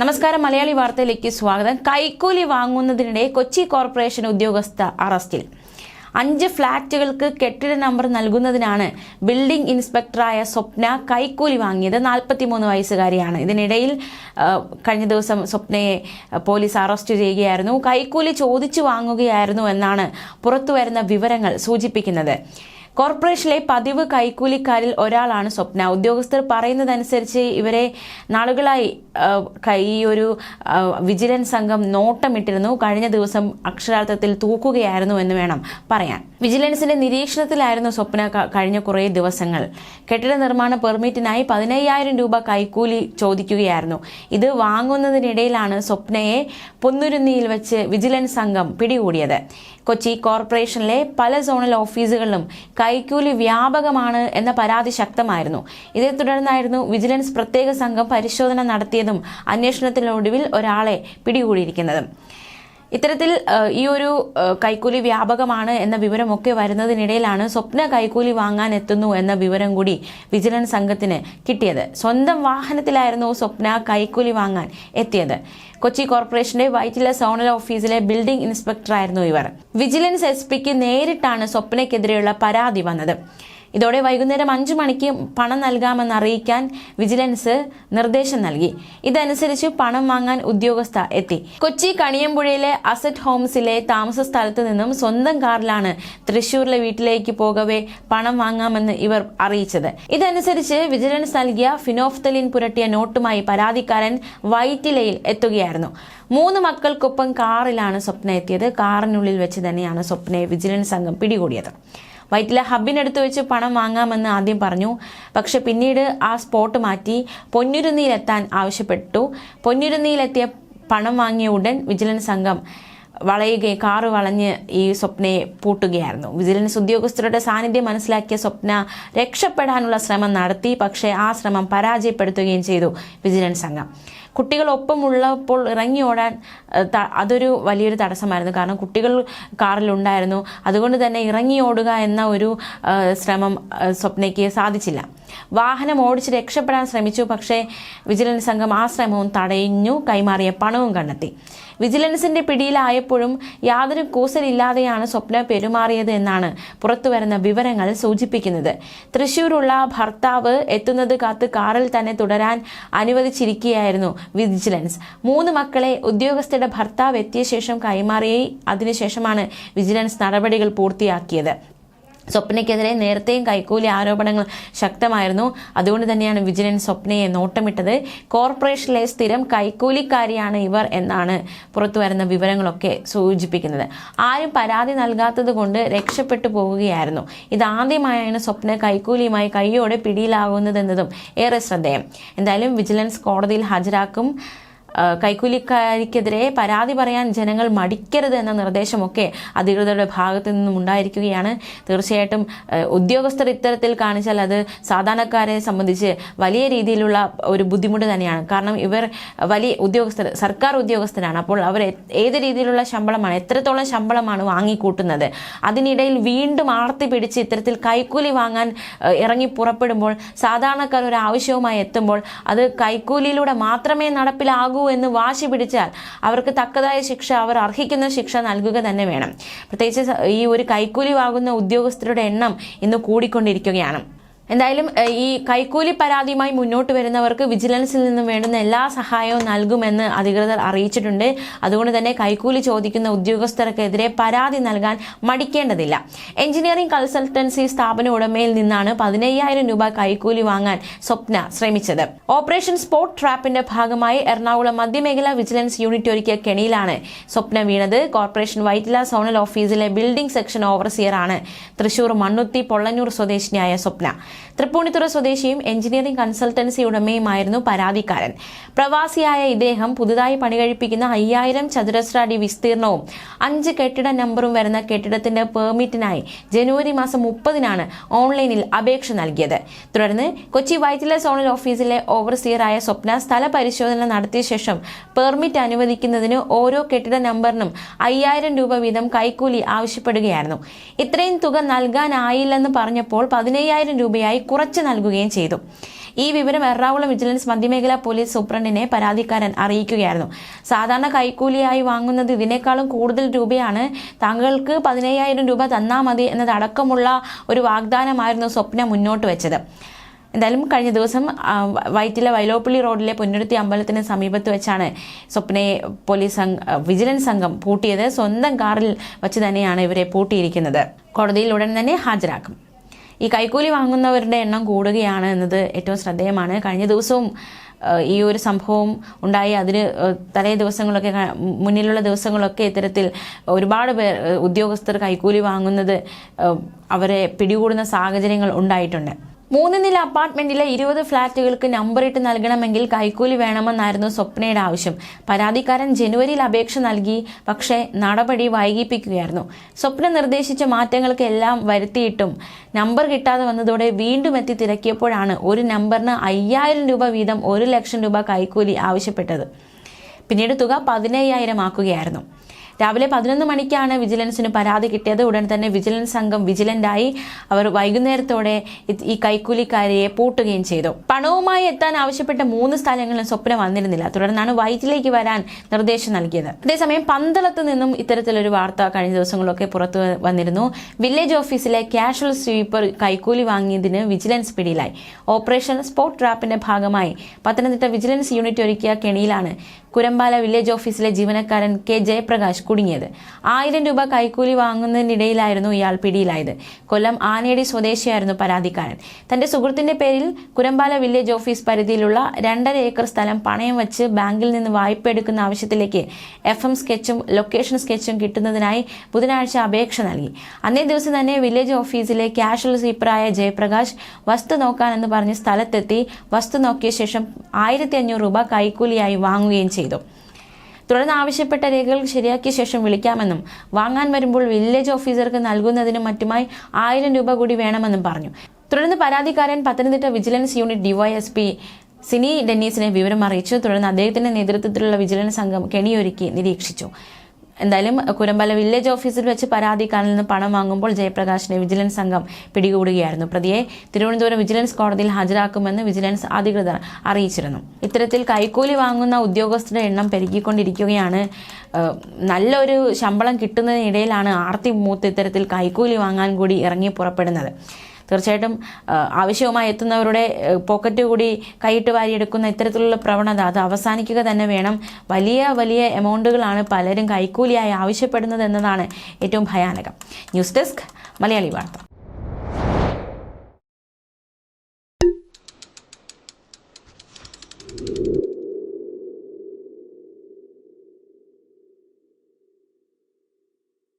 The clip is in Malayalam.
നമസ്കാരം മലയാളി വാർത്തയിലേക്ക് സ്വാഗതം. കൈക്കൂലി വാങ്ങുന്നതിനിടെ കൊച്ചി കോർപ്പറേഷൻ ഉദ്യോഗസ്ഥ അറസ്റ്റിൽ. അഞ്ച് ഫ്ളാറ്റുകൾക്ക് കെട്ടിട നമ്പർ നൽകുന്നതിനാണ് ബിൽഡിംഗ് ഇൻസ്പെക്ടറായ സ്വപ്ന കൈക്കൂലി വാങ്ങിയത്. നാൽപ്പത്തിമൂന്ന് വയസ്സുകാരിയാണ്. ഇതിനിടയിൽ കഴിഞ്ഞ ദിവസം സ്വപ്നയെ പോലീസ് അറസ്റ്റ് ചെയ്യുകയായിരുന്നു. കൈക്കൂലി ചോദിച്ചു വാങ്ങുകയായിരുന്നു എന്നാണ് പുറത്തുവരുന്ന വിവരങ്ങൾ സൂചിപ്പിക്കുന്നത്. കോർപ്പറേഷനിലെ പതിവ് കൈക്കൂലിക്കാരിൽ ഒരാളാണ് സ്വപ്ന. ഉദ്യോഗസ്ഥർ പറയുന്നതനുസരിച്ച് ഇവരെ നാളുകളായി ഈ ഒരു വിജിലൻസ് സംഘം നോട്ടമിട്ടിരുന്നു. കഴിഞ്ഞ ദിവസം അക്ഷരാർത്ഥത്തിൽ തൂക്കുകയായിരുന്നു എന്ന് വേണം പറയാൻ. വിജിലൻസിന്റെ നിരീക്ഷണത്തിലായിരുന്നു സ്വപ്ന കഴിഞ്ഞ കുറേ ദിവസങ്ങൾ. കെട്ടിട നിർമ്മാണ പെർമിറ്റിനായി പതിനയ്യായിരം രൂപ കൈക്കൂലി ചോദിക്കുകയായിരുന്നു. ഇത് വാങ്ങുന്നതിനിടയിലാണ് സ്വപ്നയെ പൊന്നുരുന്നിയിൽ വെച്ച് വിജിലൻസ് സംഘം പിടികൂടിയത്. കൊച്ചി കോർപ്പറേഷനിലെ പല സോണൽ ഓഫീസുകളിലും കൈക്കൂലി വ്യാപകമാണ് എന്ന പരാതി ശക്തമായിരുന്നു. ഇതേ തുടർന്നായിരുന്നു വിജിലൻസ് പ്രത്യേക സംഘം പരിശോധന നടത്തിയതും അന്വേഷണത്തിനൊടുവിൽ ഒരാളെ പിടികൂടിയിരിക്കുന്നതും. ഇത്തരത്തിൽ ഈ ഒരു കൈക്കൂലി വ്യാപകമാണ് എന്ന വിവരമൊക്കെ വരുന്നതിനിടയിലാണ് സ്വപ്ന കൈക്കൂലി വാങ്ങാൻ എത്തുന്നു എന്ന വിവരം കൂടി വിജിലൻസ് സംഘത്തിന് കിട്ടിയത്. സ്വന്തം വാഹനത്തിലായിരുന്നു സ്വപ്ന കൈക്കൂലി വാങ്ങാൻ എത്തിയത്. കൊച്ചി കോർപ്പറേഷന്റെ വൈറ്റില സോണൽ ഓഫീസിലെ ബിൽഡിംഗ് ഇൻസ്പെക്ടറായിരുന്നു ഇവർ. വിജിലൻസ് എസ് പിക്ക് നേരിട്ടാണ് സ്വപ്നയ്ക്കെതിരെയുള്ള പരാതി വന്നത്. ഇതോടെ വൈകുന്നേരം അഞ്ചു മണിക്ക് പണം നൽകാമെന്ന് അറിയിക്കാൻ വിജിലൻസ് നിർദ്ദേശം നൽകി. ഇതനുസരിച്ച് പണം വാങ്ങാൻ ഉദ്യോഗസ്ഥ എത്തി. കൊച്ചി കണിയമ്പുഴയിലെ അസറ്റ് ഹോംസിലെ താമസ സ്ഥലത്ത് നിന്നും സ്വന്തം കാറിലാണ് തൃശൂരിലെ വീട്ടിലേക്ക് പോകവെ പണം വാങ്ങാമെന്ന് ഇവർ അറിയിച്ചത്. ഇതനുസരിച്ച് വിജിലൻസ് നൽകിയ ഫിനോഫ്തലിൻ പുരട്ടിയ നോട്ടുമായി പരാതിക്കാരൻ വൈറ്റിലയിൽ എത്തുകയായിരുന്നു. മൂന്ന് മക്കൾക്കൊപ്പം കാറിലാണ് സ്വപ്ന എത്തിയത് കാറിനുള്ളിൽ വെച്ച് തന്നെയാണ് സ്വപ്നയെ വിജിലൻസ് സംഘം പിടികൂടിയത്. വൈറ്റില ഹബിനടുത്ത് വെച്ച് പണം വാങ്ങാമെന്ന് ആദ്യം പറഞ്ഞു. പക്ഷെ പിന്നീട് ആ സ്പോട്ട് മാറ്റി പൊന്നുരുന്നിയിലെത്താൻ ആവശ്യപ്പെട്ടു. പൊന്നുരുന്നിയിലെത്തിയ പണം വാങ്ങിയ ഉടൻ വിജിലൻസ് സംഘം വളയുകയും കാറ് വളഞ്ഞ് ഈ സ്വപ്നയെ പൂട്ടുകയായിരുന്നു. വിജിലൻസ് ഉദ്യോഗസ്ഥരുടെ സാന്നിധ്യം മനസ്സിലാക്കിയ സ്വപ്ന രക്ഷപ്പെടാനുള്ള ശ്രമം നടത്തി. പക്ഷേ ആ ശ്രമം പരാജയപ്പെടുത്തുകയും ചെയ്തു വിജിലൻസ് സംഘം. കുട്ടികൾ ഒപ്പമുള്ളപ്പോൾ ഇറങ്ങി ഓടാൻ അതൊരു വലിയൊരു തടസ്സമായിരുന്നു. കാരണം കുട്ടികൾ കാറിലുണ്ടായിരുന്നു. അതുകൊണ്ട് തന്നെ ഇറങ്ങി ഓടുക എന്ന ഒരു ശ്രമം സ്വപ്നയ്ക്ക് സാധിച്ചില്ല. വാഹനം ഓടിച്ച് രക്ഷപ്പെടാൻ ശ്രമിച്ചു പക്ഷേ വിജിലൻസ് സംഘം ആ ശ്രമവും തടഞ്ഞു കൈമാറിയ പണവും കണ്ടെത്തി. വിജിലൻസിന്റെ പിടിയിലായപ്പോഴും യാതൊരു കൂസലില്ലാതെയാണ് സ്വപ്ന പെരുമാറിയത് എന്നാണ് പുറത്തുവരുന്ന വിവരങ്ങൾ സൂചിപ്പിക്കുന്നത്. തൃശൂരുള്ള ഭർത്താവ് എത്തുന്നത് കാത്ത് കാറിൽ തന്നെ തുടരാൻ അനുവദിച്ചിരിക്കുകയായിരുന്നു വിജിലൻസ്. മൂന്ന് മക്കളെ ഉദ്യോഗസ്ഥരുടെ ഭർത്താവ് എത്തിയ ശേഷം കൈമാറി അതിനുശേഷമാണ് വിജിലൻസ് നടപടികൾ പൂർത്തിയാക്കിയത്. സ്വപ്നയ്ക്കെതിരെ നേരത്തെയും കൈക്കൂലി ആരോപണങ്ങൾ ശക്തമായിരുന്നു. അതുകൊണ്ട് തന്നെയാണ് വിജിലൻസ് സ്വപ്നയെ നോട്ടമിട്ടത്. കോർപ്പറേഷനിലെ സ്ഥിരം കൈക്കൂലിക്കാരിയാണ് ഇവർ എന്നാണ് പുറത്തുവരുന്ന വിവരങ്ങളൊക്കെ സൂചിപ്പിക്കുന്നത്. ആരും പരാതി നൽകാത്തത് കൊണ്ട് രക്ഷപ്പെട്ടു പോവുകയായിരുന്നു. ഇതാദ്യമായാണ് സ്വപ്ന കൈക്കൂലിയുമായി കൈയോടെ പിടിയിലാകുന്നതെന്നതും ഏറെ ശ്രദ്ധേയം. എന്തായാലും വിജിലൻസ് കോടതിയിൽ ഹാജരാക്കും. കൈക്കൂലിക്കാരിക്കെതിരെ പരാതി പറയാൻ ജനങ്ങൾ മടിക്കരുത് എന്ന നിർദ്ദേശമൊക്കെ അധികൃതരുടെ ഭാഗത്തു നിന്നും ഉണ്ടായിരിക്കുകയാണ്. തീർച്ചയായിട്ടും ഉദ്യോഗസ്ഥർ ഇത്തരത്തിൽ കാണിച്ചാൽ അത് സാധാരണക്കാരെ സംബന്ധിച്ച് വലിയ രീതിയിലുള്ള ഒരു ബുദ്ധിമുട്ട് തന്നെയാണ്. കാരണം ഇവർ വലിയ ഉദ്യോഗസ്ഥർ സർക്കാർ ഉദ്യോഗസ്ഥരാണ്. അപ്പോൾ അവർ ഏത് രീതിയിലുള്ള ശമ്പളമാണ് എത്രത്തോളം ശമ്പളമാണ് വാങ്ങിക്കൂട്ടുന്നത്? അതിനിടയിൽ വീണ്ടും ആർത്തി പിടിച്ച് ഇത്തരത്തിൽ കൈക്കൂലി വാങ്ങാൻ ഇറങ്ങി പുറപ്പെടുമ്പോൾ സാധാരണക്കാർ ഒരു ആവശ്യവുമായി എത്തുമ്പോൾ അത് കൈക്കൂലിയിലൂടെ മാത്രമേ നടപ്പിലാകൂ എന്ന് വാശി പിടിച്ചാൽ അവർക്ക് തക്കതായ ശിക്ഷ അവർ അർഹിക്കുന്ന ശിക്ഷ നൽകുക തന്നെ വേണം. പ്രത്യേകിച്ച് ഈ ഒരു കൈക്കൂലി വാങ്ങുന്ന ഉദ്യോഗസ്ഥരുടെ എണ്ണം ഇന്ന് കൂടിക്കൊണ്ടിരിക്കുകയാണ്. എന്തായാലും ഈ കൈക്കൂലി പരാതിയുമായി മുന്നോട്ട് വരുന്നവർക്ക് വിജിലൻസിൽ നിന്നും വേണ്ടുന്ന എല്ലാ സഹായവും നൽകുമെന്ന് അധികൃതർ അറിയിച്ചിട്ടുണ്ട്. അതുകൊണ്ട് തന്നെ കൈക്കൂലി ചോദിക്കുന്ന ഉദ്യോഗസ്ഥർക്കെതിരെ പരാതി നൽകാൻ മടിക്കേണ്ടതില്ല. എഞ്ചിനീയറിംഗ് കൺസൾട്ടൻസി സ്ഥാപന ഉടമയിൽ നിന്നാണ് പതിനയ്യായിരം രൂപ കൈക്കൂലി വാങ്ങാൻ സ്വപ്ന ശ്രമിച്ചത്. ഓപ്പറേഷൻ സ്പോട്ട് ട്രാപ്പിന്റെ ഭാഗമായി എറണാകുളം മധ്യമേഖല വിജിലൻസ് യൂണിറ്റ് ഒരുക്കിയ കെണിയിലാണ് സ്വപ്ന വീണത്. കോർപ്പറേഷൻ വൈറ്റില സോണൽ ഓഫീസിലെ ബിൽഡിംഗ് സെക്ഷൻ ഓവർസിയറാണ് തൃശൂർ മണ്ണുത്തി പൊള്ളന്നൂർ സ്വദേശിനിയായ സ്വപ്ന. തൃപ്പൂണിത്തുറ സ്വദേശിയും എഞ്ചിനീയറിംഗ് കൺസൾട്ടൻസി ഉടമയുമായിരുന്നു പരാതിക്കാരൻ. പ്രവാസിയായ ഇദ്ദേഹം പുതുതായി പണികഴിപ്പിക്കുന്ന അയ്യായിരം ചതുരശ്ര അടി വിസ്തീർണവും അഞ്ച് കെട്ടിട നമ്പറും വരുന്ന കെട്ടിടത്തിന്റെ പെർമിറ്റിനായി ജനുവരി മാസം മുപ്പതിനാണ് ഓൺലൈനിൽ അപേക്ഷ നൽകിയത്. തുടർന്ന് കൊച്ചി വൈറ്റില സോണൽ ഓഫീസിലെ ഓവർസിയറായ സ്വപ്ന സ്ഥല പരിശോധന നടത്തിയ ശേഷം പെർമിറ്റ് അനുവദിക്കുന്നതിന് ഓരോ കെട്ടിട നമ്പറിനും അയ്യായിരം രൂപ വീതം കൈക്കൂലി ആവശ്യപ്പെടുകയായിരുന്നു. ഇത്രയും തുക നൽകാനായില്ലെന്ന് പറഞ്ഞപ്പോൾ പതിനയ്യായിരം രൂപയായി കുറച്ച് നൽകുകയും ചെയ്തു. ഈ വിവരം എറണാകുളം വിജിലൻസ് മധ്യമേഖലാ പോലീസ് സൂപ്രണ്ടിനെ പരാതിക്കാരൻ അറിയിക്കുകയായിരുന്നു. സാധാരണ കൈക്കൂലിയായി വാങ്ങുന്നത് ഇതിനേക്കാളും കൂടുതൽ രൂപയാണ് താങ്കൾക്ക് പതിനയ്യായിരം രൂപ തന്നാൽ മതി എന്നതടക്കമുള്ള ഒരു വാഗ്ദാനമായിരുന്നു സ്വപ്ന മുന്നോട്ട് വെച്ചത്. എന്തായാലും കഴിഞ്ഞ ദിവസം വൈറ്റിലെ വൈലോപ്പള്ളി റോഡിലെ പൊന്നുരുത്തി അമ്പലത്തിന് സമീപത്ത് വെച്ചാണ് സ്വപ്നയെ പോലീസ് വിജിലൻസ് സംഘം പൂട്ടിയത്. സ്വന്തം കാറിൽ വച്ച് തന്നെയാണ് ഇവരെ പൂട്ടിയിരിക്കുന്നത്. കോടതിയിൽ ഉടൻ തന്നെ ഹാജരാക്കും. ഈ കൈക്കൂലി വാങ്ങുന്നവരുടെ എണ്ണം കൂടുകയാണ് എന്നത് ഏറ്റവും ശ്രദ്ധേയമാണ്. കഴിഞ്ഞ ദിവസവും ഈ ഒരു സംഭവം ഉണ്ടായി. അതിന് തലേ ദിവസങ്ങളൊക്കെ മുന്നിലുള്ള ദിവസങ്ങളൊക്കെ ഇത്തരത്തിൽ ഒരുപാട് പേർ ഉദ്യോഗസ്ഥർ കൈക്കൂലി വാങ്ങുന്നത് അവരെ പിടികൂടുന്ന സാഹചര്യങ്ങൾ ഉണ്ടായിട്ടുണ്ട്. മൂന്ന് നില അപ്പാർട്ട്മെന്റിലെ ഇരുപത് ഫ്ളാറ്റുകൾക്ക് നമ്പറിട്ട് നൽകണമെങ്കിൽ കൈക്കൂലി വേണമെന്നായിരുന്നു സ്വപ്നയുടെ ആവശ്യം. പരാതിക്കാരൻ ജനുവരിയിൽ അപേക്ഷ നൽകി പക്ഷേ നടപടി വൈകിപ്പിക്കുകയായിരുന്നു. സ്വപ്ന നിർദ്ദേശിച്ച മാറ്റങ്ങൾക്ക് എല്ലാം വരുത്തിയിട്ടും നമ്പർ കിട്ടാതെ വന്നതോടെ വീണ്ടും എത്തി തിരക്കിയപ്പോഴാണ് ഒരു നമ്പറിന് അയ്യായിരം രൂപ വീതം ഒരു ലക്ഷം രൂപ കൈക്കൂലി ആവശ്യപ്പെട്ടത്. പിന്നീട് തുക പതിനയ്യായിരം ആക്കുകയായിരുന്നു. രാവിലെ പതിനൊന്ന് മണിക്കാണ് വിജിലൻസിന് പരാതി കിട്ടിയത്. ഉടൻ തന്നെ വിജിലൻസ് സംഘം വിജിലന്റായി അവർ വൈകുന്നേരത്തോടെ ഈ കൈക്കൂലിക്കാരിയെ പൂട്ടുകയും ചെയ്തു. പണവുമായി എത്താൻ ആവശ്യപ്പെട്ട മൂന്ന് സ്ഥലങ്ങളിലും സ്വപ്ന വന്നിരുന്നില്ല. തുടർന്നാണ് വൈറ്റിലേക്ക് വരാൻ നിർദ്ദേശം നൽകിയത്. അതേസമയം പന്തളത്ത് നിന്നും ഇത്തരത്തിലൊരു വാർത്ത കഴിഞ്ഞ ദിവസങ്ങളൊക്കെ പുറത്തു വന്നിരുന്നു. വില്ലേജ് ഓഫീസിലെ കാഷ്വൽ സ്വീപ്പർ കൈക്കൂലി വാങ്ങിയതിന് വിജിലൻസ് പിടിയിലായി. ഓപ്പറേഷൻ സ്പോട്ട് ട്രാപ്പിന്റെ ഭാഗമായി പത്തനംതിട്ട വിജിലൻസ് യൂണിറ്റ് ഒരുക്കിയ കെണിയിലാണ് കുരമ്പാല വില്ലേജ് ഓഫീസിലെ ജീവനക്കാരൻ കെ ജയപ്രകാശ് കുടുങ്ങിയത്. ആയിരം രൂപ കൈക്കൂലി വാങ്ങുന്നതിനിടയിലായിരുന്നു ഇയാൾ പിടിയിലായത്. കൊല്ലം ആനയടി സ്വദേശിയായിരുന്നു പരാതിക്കാരൻ. തന്റെ സുഹൃത്തിന്റെ പേരിൽ കുരമ്പാല വില്ലേജ് ഓഫീസ് പരിധിയിലുള്ള രണ്ടര ഏക്കർ സ്ഥലം പണയം വെച്ച് ബാങ്കിൽ നിന്ന് വായ്പ എടുക്കുന്ന ആവശ്യത്തിലേക്ക് എഫ് എം സ്കെച്ചും ലൊക്കേഷൻ സ്കെച്ചും കിട്ടുന്നതിനായി ബുധനാഴ്ച അപേക്ഷ നൽകി. അന്നേ ദിവസം തന്നെ വില്ലേജ് ഓഫീസിലെ ക്യാഷ്വൽ സ്വീപ്പറായ ജയപ്രകാശ് വസ്തു നോക്കാനെന്ന് പറഞ്ഞ് സ്ഥലത്തെത്തി വസ്തു നോക്കിയ ശേഷം ആയിരത്തി രൂപ കൈക്കൂലിയായി വാങ്ങുകയും ചെയ്തു. തുടർന്ന് ആവശ്യപ്പെട്ട രേഖകൾ ശരിയാക്കിയ ശേഷം വിളിക്കാമെന്നും വാങ്ങാൻ വരുമ്പോൾ വില്ലേജ് ഓഫീസർക്ക് നൽകുന്നതിനും മറ്റുമായി ആയിരം രൂപ കൂടി വേണമെന്നും പറഞ്ഞു. തുടർന്ന് പരാതിക്കാരൻ Pathanamthitta vigilance unit DYSP Sini ഡെന്നീസിനെ വിവരം അറിയിച്ചു. തുടർന്ന് അദ്ദേഹത്തിന്റെ നേതൃത്വത്തിലുള്ള വിജിലൻസ് സംഘം കെണിയൊരുക്കി നിരീക്ഷിച്ചു. എന്തായാലും കുരമ്പല വില്ലേജ് ഓഫീസിൽ വെച്ച് പരാതിക്കാരിൽ നിന്ന് പണം വാങ്ങുമ്പോൾ ജയപ്രകാശിനെ വിജിലൻസ് സംഘം പിടികൂടുകയായിരുന്നു. പ്രതിയെ തിരുവനന്തപുരം വിജിലൻസ് കോടതിയിൽ ഹാജരാക്കുമെന്ന് വിജിലൻസ് അധികൃതർ അറിയിച്ചിരുന്നു. ഇത്തരത്തിൽ കൈക്കൂലി വാങ്ങുന്ന ഉദ്യോഗസ്ഥരുടെ എണ്ണം പെരുകിക്കൊണ്ടിരിക്കുകയാണ്. നല്ലൊരു ശമ്പളം കിട്ടുന്നതിനിടയിലാണ് ആർത്തി മൂത്ത് ഇത്തരത്തിൽ കൈക്കൂലി വാങ്ങാൻ കൂടി ഇറങ്ങി പുറപ്പെടുന്നത്. തീർച്ചയായിട്ടും ആവശ്യവുമായി എത്തുന്നവരുടെ പോക്കറ്റ് കൂടി കൈയിട്ട് വാരിയെടുക്കുന്ന ഇത്തരത്തിലുള്ള പ്രവണത അത് അവസാനിക്കുക തന്നെ വേണം. വലിയ വലിയ എമൗണ്ടുകളാണ് പലരും കൈക്കൂലിയായി ആവശ്യപ്പെടുന്നത് എന്നതാണ് ഏറ്റവും ഭയാനകം. ന്യൂസ് ഡെസ്ക് മലയാളി വാർത്ത.